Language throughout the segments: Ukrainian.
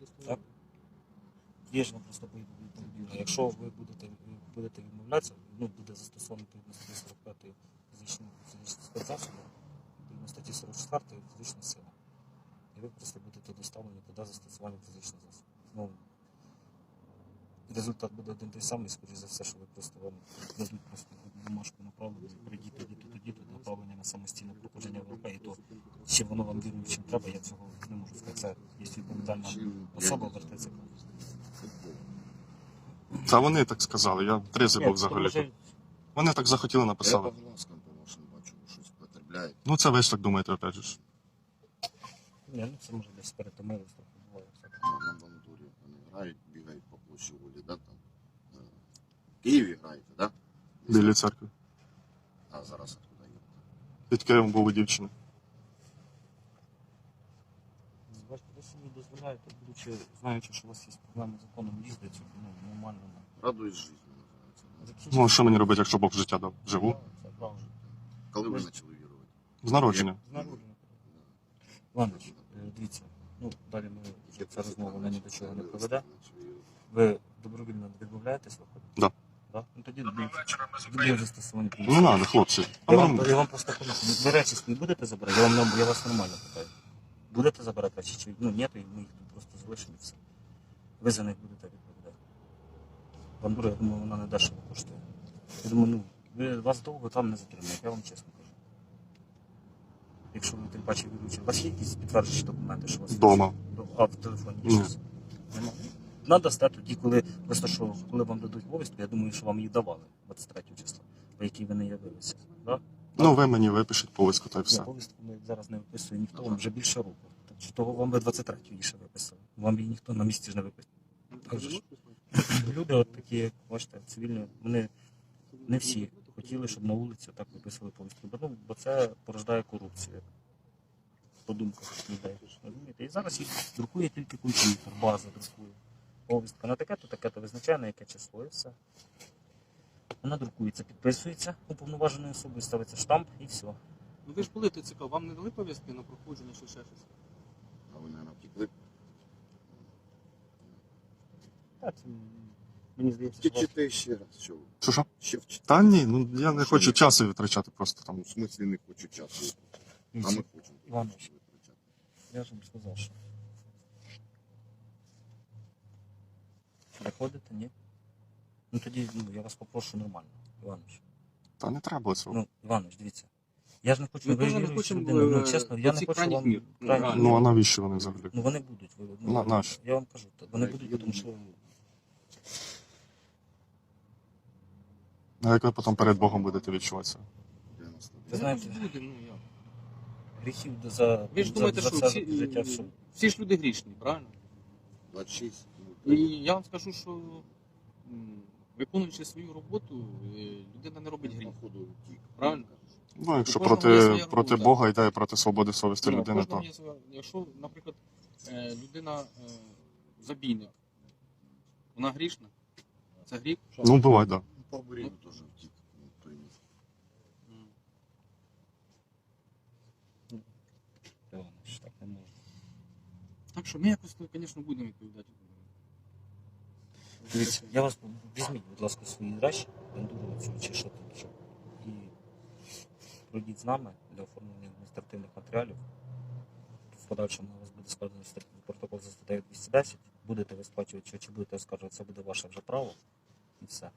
Доставав? Є ж вам просто повідомлено. Якщо ви будете, будете відмовлятися, ну, буде застосовано відповідно статті 45 фізичної спецзасобів, відповідно статті 44 фізична сила. І ви просто будете доставлені туди застосування фізичних засобів. Ну, результат буде один той самий, скоріше за все, що ви просто вам дадуть просто бумажку направлення, прийдіть тоді, то тоді, то направлення на самостійне проходження ВЛП, і то чи воно вам вірно, чим треба, я цього не можу сказати. Є відповідальна особа в РТЦК. Та вони так сказали, я трезвий був взагалі. Вони так захотіли Я написали. по глазкам по вашим бачу, щось потребляєте. Ну це ви ж так думаєте, опять же. ж. Ні, ну це може десь перетомилось, трохи буває. всяке. На, на бандурі вони грають, бігають по площі волі, да, там. Е, В Києві граєте, да? Біля церкви. А зараз откуда є? Під Києвом був у дівчини. Бачите, ви собі будучи, знаючи, що у вас є проблеми з законом їздити, ну, нормально. ну. Радуюсь житті називається. Ну, Закінчити- Ну, а що мені робити, якщо Бог життя дав? Живу. Це правда. Коли ви почали вірувати? З народження. З народження. Іванович, е, дивіться, ну, далі ми вже ця розмова ні до чого не приведе. Ви добровільно відмовляєтесь виходити? Да. Да? Ну тоді дивіться. Тоді вже стосування треба, хлопці. Я вам, я вам просто кажу, ви речі свої будете забирати? Я, вам, я вас нормально питаю. Будете забирати речі чи ну, ні, то ми їх тут просто залишимо і все. Ви за них будете відповідати. Бандура, я думаю, вона не дешево коштує. Я думаю, ну, ви вас довго там не затримають, я вам чесно кажу. Якщо ви тим паче віруючі, у вас є якісь підтверджуючі документи, що у вас Вдома. А в телефоні є Ні. щось? Нема. Надо стати тоді, коли просто що коли вам дадуть повістку, я думаю, що вам її давали 23 числа, по якій ви не явилися. Да? Ну ви мені випишіть повістку та й Ні, все. повістку ми зараз не виписує ніхто, вам вже більше року. Так що того вам би 23 її ще виписали. Вам її ніхто на місці ж не виписав. Так же ж. Люди, от такі, як бачите, цивільні, вони не всі хотіли, щоб на вулиці так виписували повістку. Бо, ну, бо це порождає корупцію. По думках людей. Розумієте? І зараз їх друкує тільки комп'ютер, база друкує. Повістка на таке-то, таке-то визначає, на яке число і все. Вона друкується, підписується уповноваженою особою, ставиться штамп і все. Ну ви ж були ТЦК, вам не дали повістки на проходження чи ще щось? А ви, мабуть, втекли? Так, це, мені здається, що вас- ще раз, що ви? Що що? Ще вчите? Та ні, ну я не хочу часу витрачати просто там. Ну, в смислі не хочу часу. А ми хочемо. Іванович. часу витрачати. Я ж вам сказав, що. Приходите, ні? Ну тоді ну, я вас попрошу нормально, Іванович. Та не треба цього. Ну, Іванович, дивіться. Я ж не хочу, Ми ви теж не хочемо, людина. Ну, е, чесно, я не хочу крайніх вам... мір. крайніх реально. Ну а навіщо вони взагалі? Ну вони будуть. Ви, ну, На- наш. Я вам кажу, та вони будуть, тому що А як ви потім перед Богом будете відчуватися? Ви знаєте- Ну, ну, як? гріхів за, Ви ж за, думаєте, за що це всі, життя все. всі ж люди грішні, правильно? 26. ну, І я вам скажу, що м, виконуючи свою роботу, е, людина не робить гріх. Правильно? Ну, якщо кожного є проти, своя проти робота. Бога йде і проти свободи совісті Ну, людини, кожного то є своя- Якщо, наприклад, е, людина е, забійник, вона грішна, це гріх. ну буває, так. Да. Ну, По Буріну теж втік. Ну, той місць. М. Іванович, так не можна. Так що ми якось, звісно, будемо відповідати. Дивіться, я вас візьміть, будь ласка, свої речі, бандуру цю чи що там, що. І пройдіть з нами для оформлення адміністративних матеріалів. В подальшому у вас буде складено протокол за статтею 210. Будете ви сплачувати чи, чи будете оскаржувати, це буде ваше вже право. І все.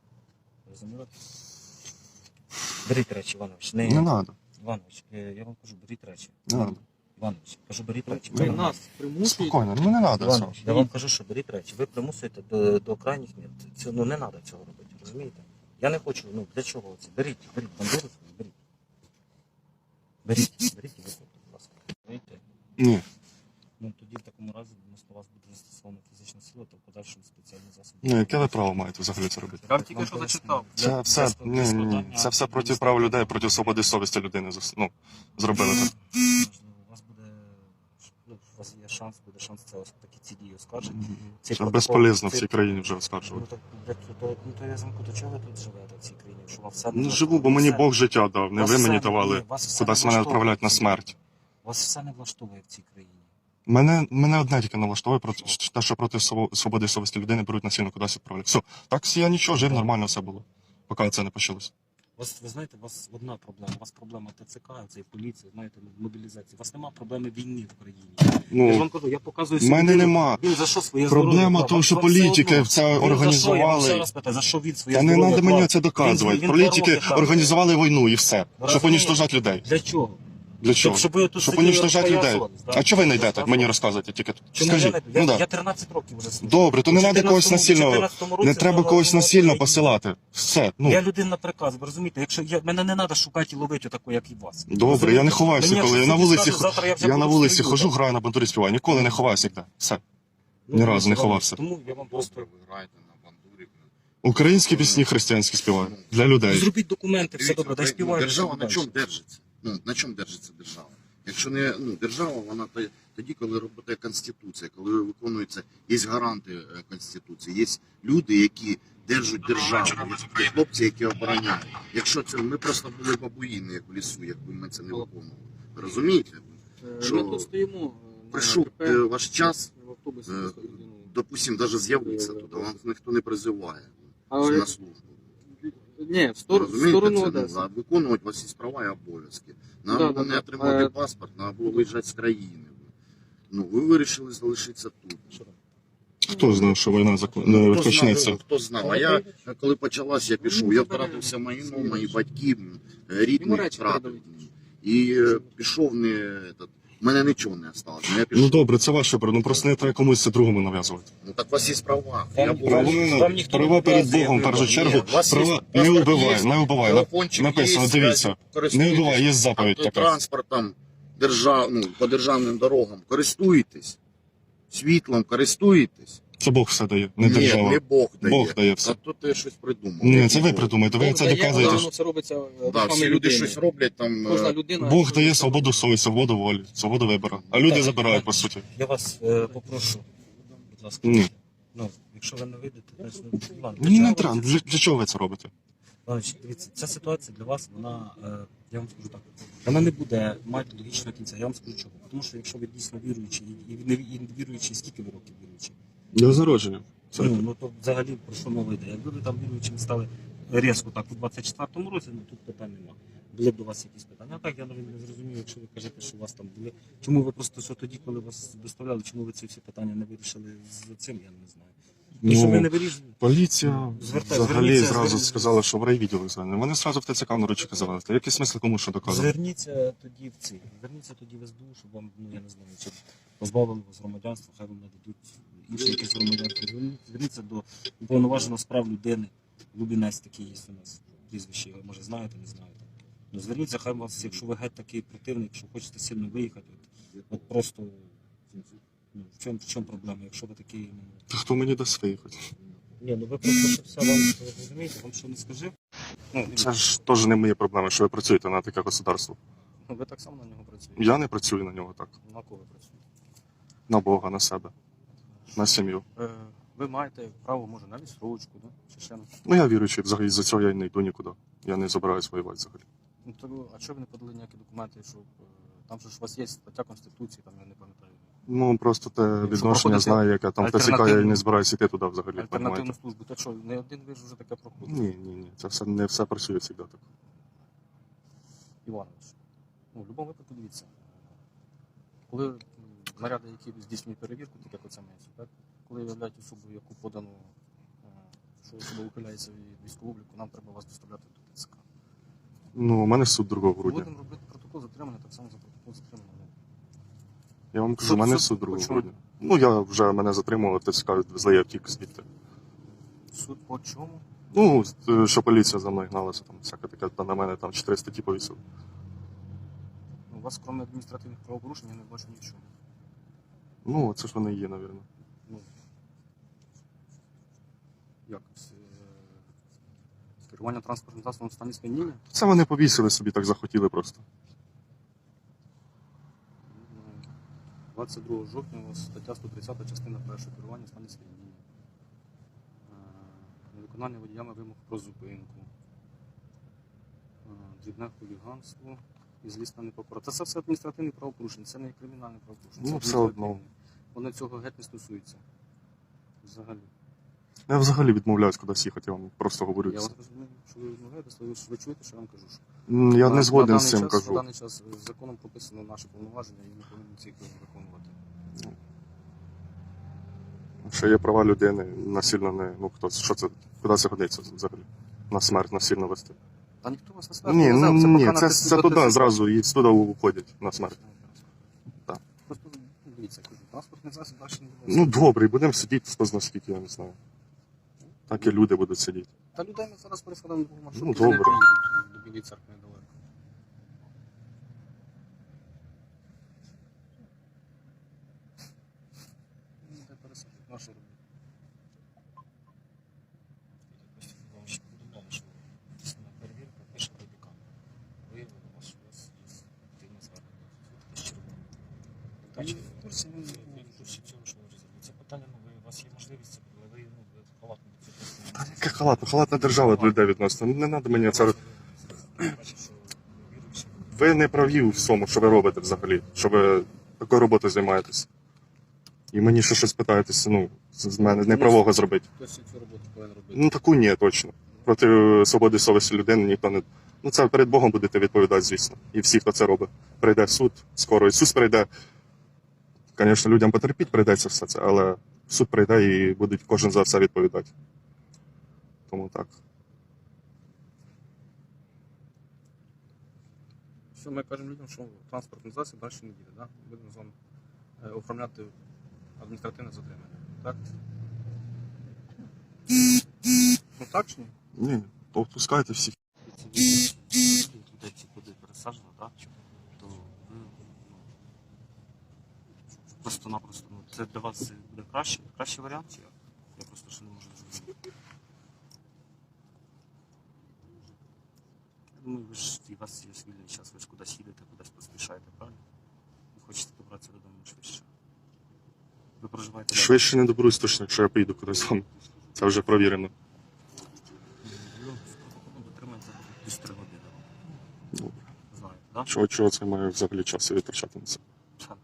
Розуміли? Беріть речі, Іванович. Не, Не треба. Іванович, е, я вам кажу, беріть речі. Не надо. Іванович, кажу, беріть речі. Ви Не нас примушуєте. Спокійно, ну не треба цього. Іванович, я вам кажу, що беріть речі. Ви примусуєте до, до крайніх мір. Це, ну не треба цього робити, розумієте? Я не хочу, ну для чого це? Беріть, беріть, бандуру свою, беріть. Беріть, беріть і виходьте, будь ласка. Розумієте? Ні. Ну тоді в такому разі відносно вас буде застосована фізична сила, то в подальшому спеціальні засоби. Ну, яке ви право маєте взагалі це робити? Я вам тільки що зачитав. Це все, ні, ні, ні, це все проти прав людей, проти свободи совісті людини. зас- Ну, зробили так у вас буде, ну, у вас є шанс, буде шанс це ось такі ці дії оскаржити. Це протокол- безполезно в цій країні вже Ну, оскаржувати. так, блядь, то, ну, то я замку, до чого ви тут живете в цій країні? Що вам все не Ну живу, бо мені Бог життя дав, не ви мені давали кудись не мене влаштовує відправляють на смерть. Вас все не влаштовує в цій країні. Мене, мене одне тільки налаштовує про те, що проти сво- свободи і совісті людини беруть насильно кудись відправляють. Все, так я нічого, жив, нормально все було. Поки це не почалося. Вас, ви знаєте, у вас одна проблема. У вас проблема ТЦК, це і поліція, знаєте, мобілізації. У вас немає проблеми війни в країні. я ж Ну, вам кажу, я показую в мене людину, нема. Він за що своє Проблема здоров'я того, що політики це Він за що, я вам організували. ще раз питаю, за що він своє Та не здоров'я треба мені це доказувати. Він- два Політики там. організували війну і все. Щоб розумієте? уніштожати людей. Для чого? Для чого? Щоб, Щоб сиділи, уніштожати людей. да? А чого ви не йдете? Мені розказуєте тільки тут. Чому Скажіть. Ну я, да. я 13 років вже служу. Добре, то не треба когось 14-му насильно. Не треба когось насильно посилати. Все. Ну Я людина приказ, ви розумієте? Якщо я мене не треба шукати і ловити таку, як і вас. добре, я не ховаюся, Мені коли я на вулиці. я Я на вулиці хожу, граю на бандурі співаю. Ніколи не ховаюся ніде. Все. Ну, Ні разу не ховався. Тому я вам просто ви граєте на бандурі. Українські пісні християнські співаю. Для людей. зробіть документи, все добре, дай ну, співають. Держава на чому держиться? Ну, на чому держиться держава? Якщо не ну, держава, вона тоді, коли робить конституція, коли виконується, є гаранти е, конституції, є люди, які держать державу, є хлопці, які обороняють. Якщо це ми просто були бабуїни, як в лісу, якби ми це не виконували. Розумієте? Е, Що? Ми тут стоїмо. е, Прийшов ваш час, в автобусі. е, просто людину. допустим, навіть з'явитися туди, вам ніхто не призиває на службу. Ні, в, стор... в Розумієте, сторону це, Одеси. ну, а виконувати є права і обов'язки. Нам Да, було да, не да. отримати Е, паспорт, треба було виїжджати з країни. Ну, ви вирішили залишитися тут. Хто знав, що війна зак- Ну, не хто почнеться? знав, хто знав. А я, коли почалась, я пішов. Я втратився майно, мої батьки, м, Йому речі втратив. передають. І е, пішов не... Этот, в мене нічого не осталось. Ну, пішов. Ну добре, це ваше право. Ну просто не треба комусь це другому нав'язувати. Ну, так у вас є права. Вам Я Права, Вам ніхто не права перед Богом, в першу Ні, чергу. у вас є Права не паспорт є, не телефончик Написано, є, дивіться. користуйтесь. Не вбивай, є заповідь така. Транспортом держав, ну, по державним дорогам користуєтесь. Світлом користуєтесь. Це Бог все дає, не Ні, не Бог дає. Бог дає все. А то ти щось придумав. Ні, це ви придумаєте, ви Бог це дає, але доказуєте. це робиться е, Да, руками всі люди людини. щось роблять там. Кожна е, людина. Бог дає свободу совісті, свободу волі, свободу вибору. А люди Так. забирають, по суті. Я вас е, попрошу, будь ласка. Ні. Ну, якщо ви не вийдете, значить, ладно, Ні, не треба. Для, для чого ви це робите? Значить, дивіться, ця ситуація для вас, вона, е, я вам скажу так, вона не буде мати логічного кінця. Я вам скажу чого. Тому що якщо ви дійсно віруючі, і, і, не- і не віруючі, скільки ви років віруючі? Для зародження. Це Ну, ну то взагалі про що мова йде? Якби ви там віруючими стали різко так у 24-му році, ну тут питань нема. Були б до вас якісь питання. А так я навіть не зрозумів, якщо ви кажете, що у вас там були. Чому ви просто що тоді, коли вас доставляли, чому ви ці всі питання не вирішили з цим, я не знаю. Ну, що ви не вирішили? Поліція Звертай- взагалі зразу зверніться. сказала, що в райвідділ звонили. Вони зразу в ТЦК наручики завели. Та Який смисл кому що доказувати? Зверніться тоді в ці. Зверніться тоді в СБУ, щоб вам, ну я не знаю, чи позбавили вас громадянства, хай вам нададуть якесь громадянство. Зверніться- до уповноваженого справ людини. Лубінець такий є у нас. Прізвище, його, може знаєте, не знаєте. Ну зверніться, хай вас, якщо ви геть такий противник, якщо хочете сильно виїхати, от, от просто ну, в чому в чому проблема, якщо ви такий. Ну, Та хто мені дасть виїхати? ні, ну ви просто щоб все вам ви розумієте, вам що не скажи. Ну, Це ж теж не мої проблеми, що ви працюєте на таке государство. ну, ви так само на нього працюєте. Я не працюю на нього так. На кого ви працюєте? На Бога, на себе, на сім'ю. Е, ви маєте право, може, на відсрочку, да? чи ще на Ну я віруючий, взагалі за цього я не йду нікуди. Я не забираюсь воювати взагалі. ну, то, а чого ви не подали ніякі документи, щоб е, там же ж у вас є стаття Конституції, там я не пам'ятаю. Ну просто те відношення проходити знаю, яке там в ТЦК, я альтернативну- не збираюся йти туди взагалі. Альтернативну Понимаєте? службу. То що, не один ви ж вже таке проходите, Ні, ні, ні. Це все не все працює завжди так. Іванович. Ну, в будь-якому випадку дивіться. Коли наряди, які здійснюють перевірку, так як оце місце, так? коли виявляють особу, яку подано, е, що особа ухиляється від військового обліку, нам треба вас доставляти до ТЦК. Ну, у мене суд 2 грудня. Будемо робити протокол затримання, так само за протокол затримання. Я вам кажу, у мене суд суд 2 грудня. Ну я вже мене затримували, ТЦК відвезли, я втік звідти. Суд по чому? Ну, е, що поліція за мною гналася, там всяке таке, та на мене там 4 статті повісили. У вас, крім адміністративних правопорушень, я не бачу нічого. Ну, це ж вони є, навірно. Ну, як? З, е, з керування транспортним засобом в стані сп'яніння? Це вони повісили собі, так захотіли просто. Ну, 22 жовтня у вас стаття 130 частина 1 керування в стані сп'яніння. Е, Невиконання водіями вимог про зупинку. Е, Дрібне хуліганство. і злісна непокора. Та це все адміністративні правопорушення, це не кримінальне правопорушення. Ну, все одно. адміністративне. Вони цього геть не стосуються. Взагалі. Я взагалі відмовляюсь кудись їхати, я вам просто говорю. Я це. вас розумію, що ви відмовляєтесь, ви, ж- ви чуєте, що я вам кажу. Що М, Я на- не згоден на з даний цим час, кажу. На даний час законом прописано наше повноваження, і ми повинні ці виконувати. Що є права людини, насильно не. Ну хто що це? Куди це годиться взагалі? На смерть насильно вести. Та ніхто вас не смерть Ні, не ну ні, це, це туди зразу і туди уходять на смерть. Так. Просто ну, дивіться, кажу, транспортний засіб далі не було. Ну добре, будемо сидіти, хто знає скільки, я не знаю. Так і люди будуть сидіти. Та людей ми зараз переходимо до маршрутки, Ну, добре. до Білої церкви не Ну, де пересадити, нашу роботу. Вам ще повідомляю, що здійснена перевірка, пише радикал. Виявили у вас, що у вас є активне звернення. Фотки з червоним. Та ні, в курсі, ну, Ви в курсі цього, що ви вже зробили. Це питання, ну, ви, у вас є можливість, це, але ви, ну, ви халатно до цього Яка халатна, держава до відносно. Не треба мені це. Ви не праві у всьому, що ви робите взагалі, що ви такою роботою займаєтесь. І мені ще щось питаєтеся, ну, з мене неправого зробити. Хтось цю роботу повинен робити. Ну таку ні, точно. Проти свободи совісті людини ніхто не. Ну це перед Богом будете відповідати, звісно. І всі, хто це робить. Прийде суд, скоро Ісус прийде. Звісно, людям потерпіть прийдеться все це, але суд прийде і будуть кожен за все відповідати. Тому так. Все, ми кажемо людям, що транспортний засіб далі не їде, да? Будемо з вами е, оформляти адміністративне затримання. Так? Ну так чи ні? Ні, то впускайте всіх. Людей ці куди пересаджено, так? То ви ну, просто-напросто, ну, це для вас буде краще, кращий варіант, чи? Я просто ще не можу зрозуміти. Думаю, ви ж і вас є вільний час, ви ж кудись їдете, кудись поспішаєте, правильно? Ви хочете добратися додому швидше. Ви проживаєте? Швидше не доберусь точно, якщо я поїду кудись з вами. Це вже провірено. Ну, дотримається десь 3 години. Добре. Знаєте, так? Чого, чого це має взагалі часу витрачати на це? Так.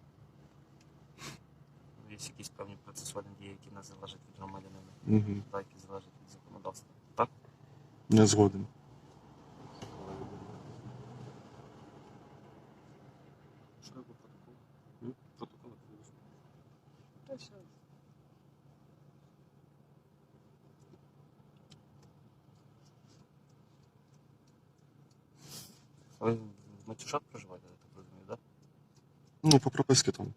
Є якісь певні процесуальні дії, які не залежать від громадянина, та які залежать від законодавства. Так? Не згоден. Що ви по протоколу? М? Протоколи привезли. Та все. А ви в Матюшат проживаєте, я так розумію, так? Ну, по прописці там.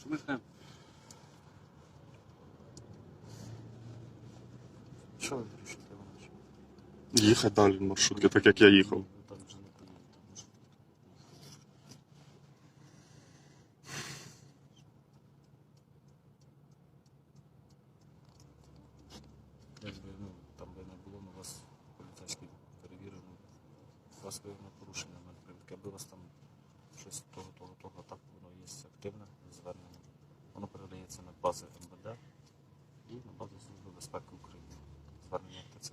Що ми знаємо? Що ви вирішуєте, Іванович? Їхати далі маршрутки, так як я їхав. Так вже не поїдете. може. Якби, ну, там би не було, ну, вас поліцейський перевірив, ну, вас виявлено порушення, наприклад, якби у вас там щось того, того, того, так, воно є активне звернення. Воно передається на бази МВД і на базу Служби безпеки України. Звернення в ТЦК.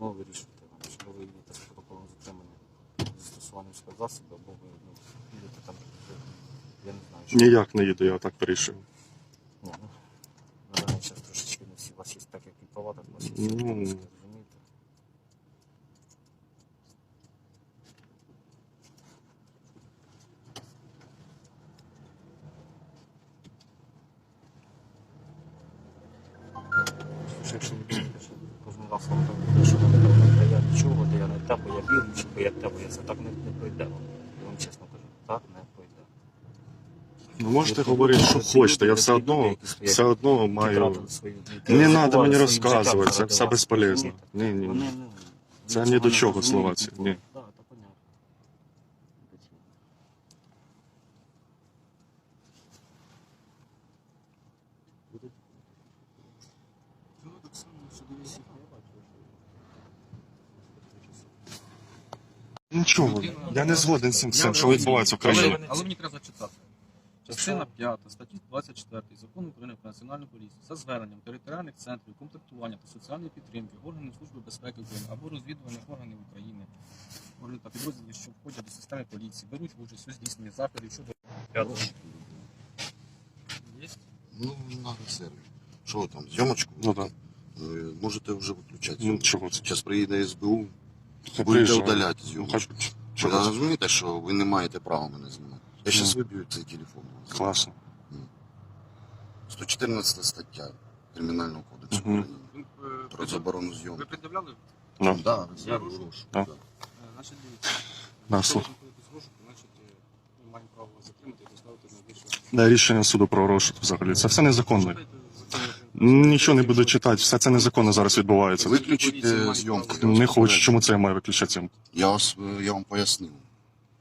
Ну, вирішуйте, Іванович, або ви їдете з протоколом затримання зі застосуванням спецзасобів, або ви ну, їдете там, де, я не знаю, що. Ніяк не їду, я так вирішив. Ні, ну, трошечки не всі. У вас є так, як і права, так у вас є Ну. розумієте? Що Якщо що кожен раз вам так буде, що вам там не нічого, де я не те, бо я віруючий, бо я те, бо я це так не, не пройде вам. Я вам чесно ви можете говорити, що хочете. Я все одно, все одно маю. Не треба мені розказувати, це все безполезно. Ні, ні. Це ні до чого слова ці. Ні. Нічого, я не згоден з цим, що відбувається в країні. Але мені треба зачитати. Частина 5 статті 24 Закону України про національну поліцію за зверненням територіальних центрів комплектування та соціальної підтримки органів Служби безпеки України або розвідувальних органів України органів та підрозділів, що входять до системи поліції, беруть участь у здійсненні заходів щодо Є? Ну, на серві. Що там, зйомочку? Ну так. Е, Можете вже виключати. Ну, чого це? Зараз приїде СБУ, будете удаляти зйомку. хай- Ви розумієте, що ви не маєте права мене знімати? Я Ну. виб'ю цей телефон. Класно. 114 стаття Кримінального кодексу Мгм. України е, про заборону Ви зйомки. пред'являли? Ну, Да, Я. Да. да. Е, Значить, дивіться. Да, Якщо ви слухай. знаходитесь в розшуку, значить, е, ми маємо право вас затримати і доставити на більше. Да, рішення суду про розшук взагалі. Це все незаконно. Нічого не буду читати, все це незаконно зараз відбувається. Виключите зйомку. Не хочу, чому це я маю виключати зйомку. Я, вас, е, я вам пояснив.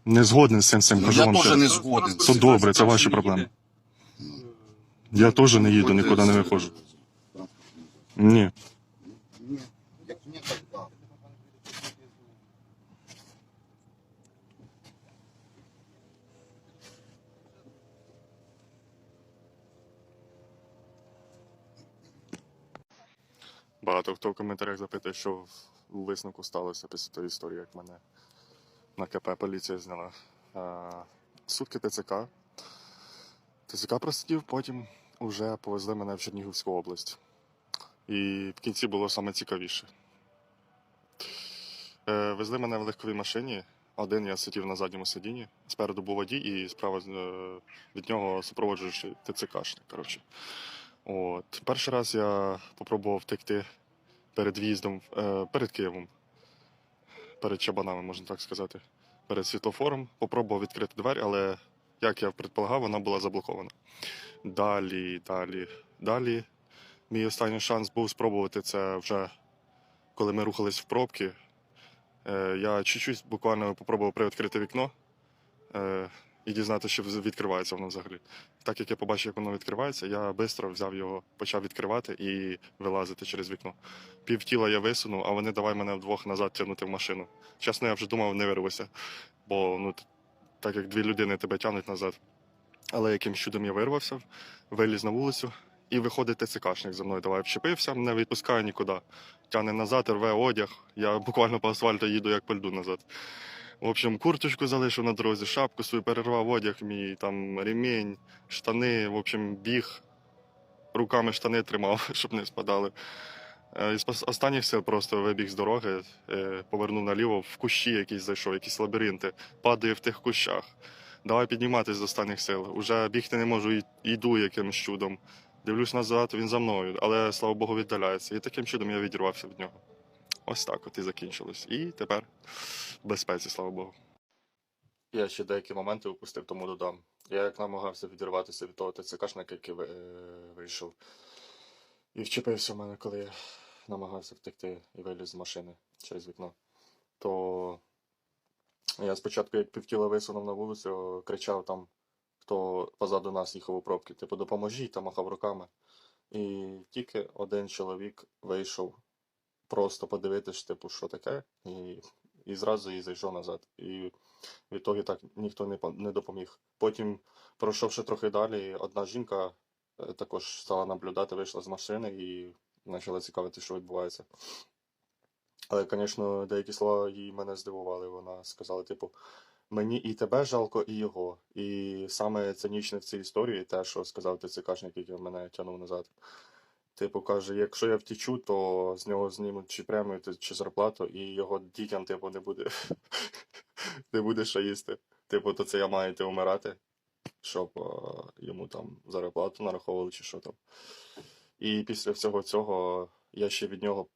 Не згоден з цим всім, Ну, кажу я вам теж не згоден. Це добре, це ваші проблеми. Я теж не їду, нікуди не виходжу. Ні. Багато хто в коментарях запитує, що у висновку сталося після тої історії, як мене на КП поліція зняла. А, Сутки ТЦК. ТЦК просидів, потім вже повезли мене в Чернігівську область. І в кінці було саме цікавіше. Е, Везли мене в легковій машині. Один я сидів на задньому сидінні, спереду був водій, і справа е, від нього супроводжуючий ТЦКшник. Перший раз я спробував втекти перед в'їздом, е, перед Києвом, перед Чабанами, можна так сказати, перед світлофором. Попробував відкрити двері, але, як я предполагав, вона була заблокована. Далі, далі, далі. Мій останній шанс був спробувати це вже коли ми рухались в пробки. Е, я чуть-чуть буквально попробував привідкрити вікно. І дізнатися, що відкривається воно взагалі. Так як я побачив, як воно відкривається, я швидко взяв його, почав відкривати і вилазити через вікно. Пів тіла я висунув, а вони давай мене вдвох назад тягнути в машину. Чесно, я вже думав, не вирвуся, бо ну, так як дві людини тебе тягнуть назад. Але якимсь чудом я вирвався, виліз на вулицю, і виходить ТЦКшник за мною. Давай вчепився, не відпускає нікуди. Тягне назад, рве одяг. Я буквально по асфальту їду, як по льду назад. В общем, курточку залишив на дорозі, шапку свою перервав одяг, мій там ремінь, штани, в общем, біг. Руками штани тримав, щоб не спадали. Е, Із останніх сил просто вибіг з дороги, е, повернув наліво, в кущі якісь зайшов, якісь лабіринти, падаю в тих кущах. Давай підніматись з останніх сил. Уже бігти не можу, йду якимось чудом. Дивлюсь назад, він за мною, але слава Богу, віддаляється. І таким чудом я відірвався від нього. Ось так от і закінчилось. І тепер безпеці, слава Богу. Я ще деякі моменти упустив, тому додам. Я як намагався відірватися від того ТЦКшника, який е, вийшов. І вчепився в мене, коли я намагався втекти і виліз з машини через вікно. То я спочатку, як півтіла висунув на вулицю, кричав там, хто позаду нас їхав у пробки, типу, допоможіть, та махав руками. І тільки один чоловік вийшов просто подивитись, типу, що таке, і, і зразу і зайшов назад. І в ітогі так ніхто не, не допоміг. Потім, пройшовши трохи далі, одна жінка е, також стала наблюдати, вийшла з машини і почала цікавити, що відбувається. Але, звісно, деякі слова її мене здивували. Вона сказала, типу, мені і тебе жалко, і його. І саме цинічне в цій історії те, що сказав ТЦКшник, який мене тягнув назад. Типу, каже, якщо я втічу, то з нього знімуть чи премію, чи зарплату, і його дітям, типу, не буде, не буде що їсти. Типу, то це я маю йти вмирати, щоб е, йому там зарплату нараховували чи що там. І після всього цього я ще від нього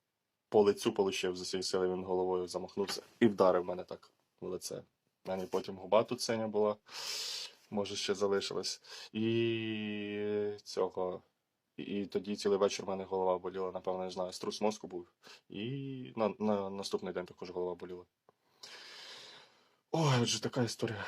по лицю получив з усієї сили, він головою замахнувся і вдарив мене так в лице. У мене потім губа тут синя була, може ще залишилась. І цього. І, тоді цілий вечір в мене голова боліла, напевно, не знаю, струс мозку був. І на, на наступний день також голова боліла. Ой, отже, така історія.